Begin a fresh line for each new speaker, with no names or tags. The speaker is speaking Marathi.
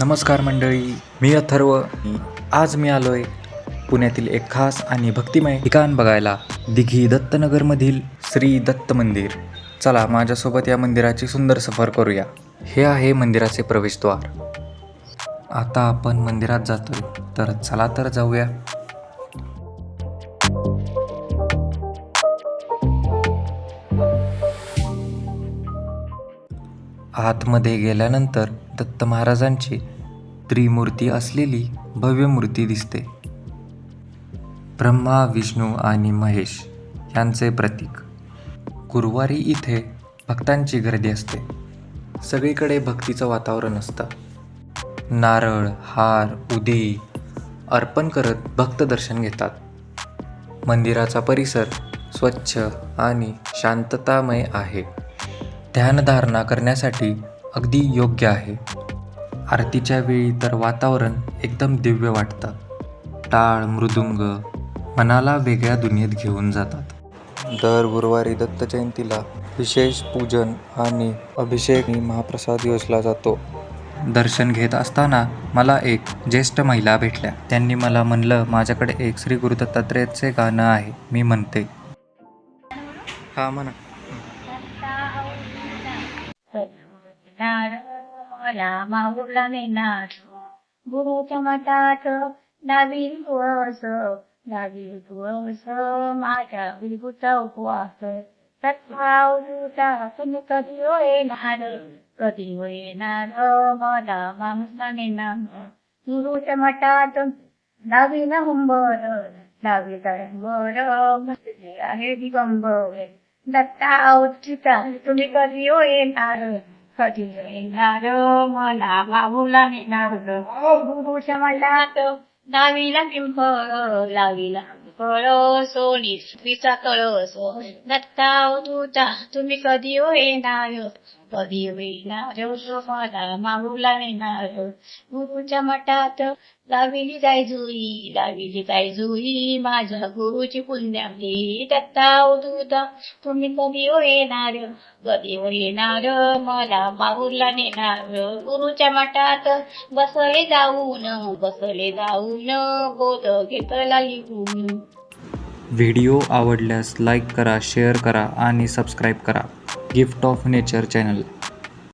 नमस्कार मंडळी मी अथर्व. आज मी आलोय पुण्यातील एक खास आणि भक्तिमय ठिकाण बघायला दिघी दत्तनगरमधील श्री दत्त मंदिर. चला माझ्यासोबत या मंदिराची सुंदर सफर करूया. हे आहे मंदिराचे प्रवेशद्वार. आता आपण मंदिरात जातोय तर चला तर जाऊया. आतमध्ये गेल्यानंतर दत्त महाराजांची त्रिमूर्ती असलेली भव्य मूर्ती दिसते. ब्रह्मा विष्णू आणि महेश यांचे प्रतीक. गुरुवारी इथे भक्तांची गर्दी असते. सगळीकडे भक्तीचं वातावरण असतं. नारळ हार उदी अर्पण करत भक्त दर्शन घेतात. मंदिराचा परिसर स्वच्छ आणि शांततामय आहे. ध्यानधारणा करण्यासाठी अगदी योग्य आहे. आरतीच्या वेळी तर वातावरण एकदम दिव्य वाटतं टाळ मृदुंग मनाला वेगळ्या दुनियेत घेऊन जातात. दर गुरुवारी दत्त जयंतीला विशेष पूजन आणि अभिषेक महाप्रसाद योजला जातो. दर्शन घेत असताना मला एक ज्येष्ठ महिला भेटल्या. त्यांनी मला म्हणलं माझ्याकडे एक श्री गुरु दत्तात्रेयचे गाणं आहे. मी म्हणते. हा म्हणा.
मला माहुरला नेणार गुरुच्या मठात डावी तुळस डावी तुळस माझ्या विभूचा उपवास सत्भाव तुझा तुम्ही कधी येणार कधी येणार मला माहुरला नेणार गुरुच्या मठात डावी नंबर डावी नंबर आहे दिगंबर दत्ता अवचिता तुम्ही कधी येणार कधी येणार? मला बाबूला नेणार गुरुच्या मठात डावीला पिंपळ लावीला पिंपळ सोनी स्त्रीचा कळस दत्ता अवधूता तुम्ही कधी येणार कधी येणार मला मागूला नेणार गुरुच्या मठात लाविली जाय जुई लाविली जाय जुई माझ्या गुरुची पुण्यावली दत्ता अवधूता तुम्ही कधी येणार? कधी येणार? मला माहूरला नेणार गुरुच्या मठात बसले जाऊन बसले जाऊन बोध घेतला लिहून.
व्हिडिओ आवडल्यास लाईक करा शेअर करा आणि सबस्क्राईब करा. Gift of nature channel.